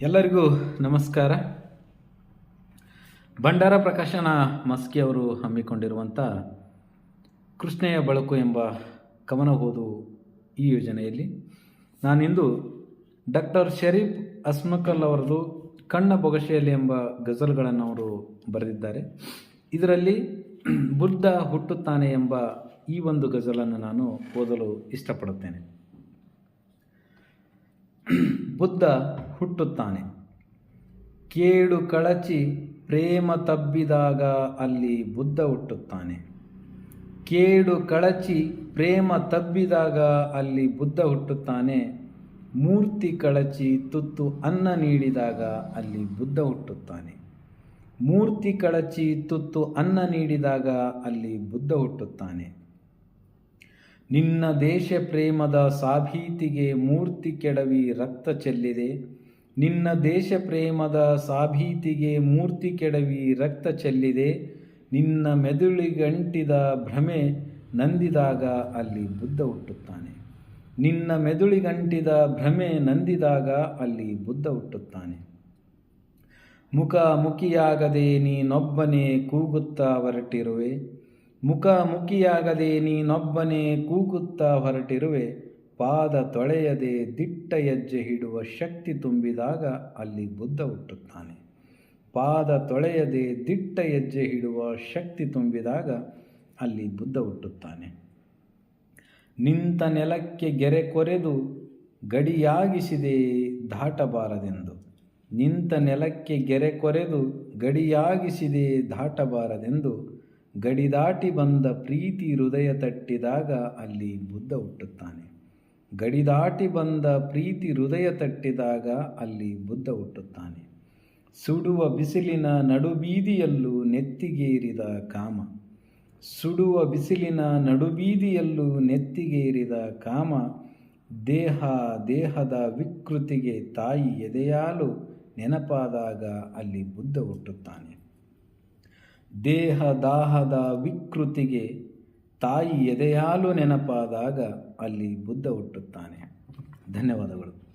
ಎಲ್ಲರಿಗೂ ನಮಸ್ಕಾರ. ಭಂಡಾರ ಪ್ರಕಾಶನ ಮಸ್ಕಿ ಅವರು ಹಮ್ಮಿಕೊಂಡಿರುವಂಥ ಕೃಷ್ಣೆಯ ಬಳಕು ಎಂಬ ಕವನ ಓದು ಈ ಯೋಜನೆಯಲ್ಲಿ ನಾನಿಂದು ಡಾಕ್ಟರ್ ಶರೀಫ್ ಅಸ್ಮಕಲ್ ಅವರದು ಕಣ್ಣ ಬೊಗಶೆಯಲ್ಲಿ ಎಂಬ ಗಜಲ್ಗಳನ್ನು ಅವರು ಬರೆದಿದ್ದಾರೆ. ಇದರಲ್ಲಿ ಬುದ್ಧ ಹುಟ್ಟುತ್ತಾನೆ ಎಂಬ ಈ ಒಂದು ಗಜಲನ್ನು ನಾನು ಓದಲು ಇಷ್ಟಪಡುತ್ತೇನೆ. ಬುದ್ಧ ಹುಟ್ಟುತ್ತಾನೆ. ಕೇಡು ಕಳಚಿ ಪ್ರೇಮ ತಬ್ಬಿದಾಗ ಅಲ್ಲಿ ಬುದ್ಧ ಹುಟ್ಟುತ್ತಾನೆ. ಕೇಡು ಕಳಚಿ ಪ್ರೇಮ ತಬ್ಬಿದಾಗ ಅಲ್ಲಿ ಬುದ್ಧ ಹುಟ್ಟುತ್ತಾನೆ. ಮೂರ್ತಿ ಕಳಚಿ ತುತ್ತು ಅನ್ನ ನೀಡಿದಾಗ ಅಲ್ಲಿ ಬುದ್ಧ ಹುಟ್ಟುತ್ತಾನೆ. ಮೂರ್ತಿ ಕಳಚಿ ತುತ್ತು ಅನ್ನ ನೀಡಿದಾಗ ಅಲ್ಲಿ ಬುದ್ಧ ಹುಟ್ಟುತ್ತಾನೆ. ನಿನ್ನ ದೇಶ ಪ್ರೇಮದ ಸಾಭೀತಿಗೆ ಮೂರ್ತಿ ಕೆಡವಿ ರಕ್ತ ಚೆಲ್ಲಿದೆ. ನಿನ್ನ ದೇಶ ಪ್ರೇಮದ ಸಾಭೀತಿಗೆ ಮೂರ್ತಿ ಕೆಡವಿ ರಕ್ತ ಚೆಲ್ಲಿದೆ. ನಿನ್ನ ಮೆದುಳಿಗಂಟಿದ ಭ್ರಮೆ ನಂದಿದಾಗ ಅಲ್ಲಿ ಬುದ್ಧ ಹುಟ್ಟುತ್ತಾನೆ. ನಿನ್ನ ಮೆದುಳಿಗಂಟಿದ ಭ್ರಮೆ ನಂದಿದಾಗ ಅಲ್ಲಿ ಬುದ್ಧ ಹುಟ್ಟುತ್ತಾನೆ. ಮುಖ ಮುಖಿಯಾಗದೆ ನೀನೊಬ್ಬನೇ ಕೂಗುತ್ತಾ ಹೊರಟಿರುವೆ. ಮುಖ ಮುಖಿಯಾಗದೆ ನೀನೊಬ್ಬನೇ ಕೂಗುತ್ತಾ ಹೊರಟಿರುವೆ. ಪಾದ ತೊಳೆಯದೆ ದಿಟ್ಟ ಹೆಜ್ಜೆ ಹಿಡುವ ಶಕ್ತಿ ತುಂಬಿದಾಗ ಅಲ್ಲಿ ಬುದ್ಧ ಹುಟ್ಟುತ್ತಾನೆ. ಪಾದ ತೊಳೆಯದೆ ದಿಟ್ಟ ಹೆಜ್ಜೆ ಹಿಡುವ ಶಕ್ತಿ ತುಂಬಿದಾಗ ಅಲ್ಲಿ ಬುದ್ಧ ಹುಟ್ಟುತ್ತಾನೆ. ನಿಂತ ನೆಲಕ್ಕೆ ಗೆರೆ ಕೊರೆದು ಗಡಿಯಾಗಿಸಿದೆ ದಾಟಬಾರದೆಂದು. ನಿಂತ ನೆಲಕ್ಕೆ ಗೆರೆ ಕೊರೆದು ಗಡಿಯಾಗಿಸಿದೆ ದಾಟಬಾರದೆಂದು. ಗಡಿದಾಟಿ ಬಂದ ಪ್ರೀತಿ ಹೃದಯ ತಟ್ಟಿದಾಗ ಅಲ್ಲಿ ಬುದ್ಧ ಹುಟ್ಟುತ್ತಾನೆ. ಗಡಿದಾಟಿ ಬಂದ ಪ್ರೀತಿ ಹೃದಯ ತಟ್ಟಿದಾಗ ಅಲ್ಲಿ ಬುದ್ಧ ಹುಟ್ಟುತ್ತಾನೆ. ಸುಡುವ ಬಿಸಿಲಿನ ನಡುಬೀದಿಯಲ್ಲೂ ನೆತ್ತಿಗೇರಿದ ಕಾಮ. ಸುಡುವ ಬಿಸಿಲಿನ ನಡುಬೀದಿಯಲ್ಲೂ ನೆತ್ತಿಗೇರಿದ ಕಾಮ. ದೇಹ ದೇಹದ ವಿಕೃತಿಗೆ ತಾಯಿ ಎದೆಯಾಲು ನೆನಪಾದಾಗ ಅಲ್ಲಿ ಬುದ್ಧ ಹುಟ್ಟುತ್ತಾನೆ. ದೇಹ ದಾಹದ ವಿಕೃತಿಗೆ ತಾಯಿ ಎದೆಯಾಲು ನೆನಪಾದಾಗ ಅಲ್ಲಿ ಬುದ್ಧ ಹುಟ್ಟುತ್ತಾನೆ. ಧನ್ಯವಾದಗಳು.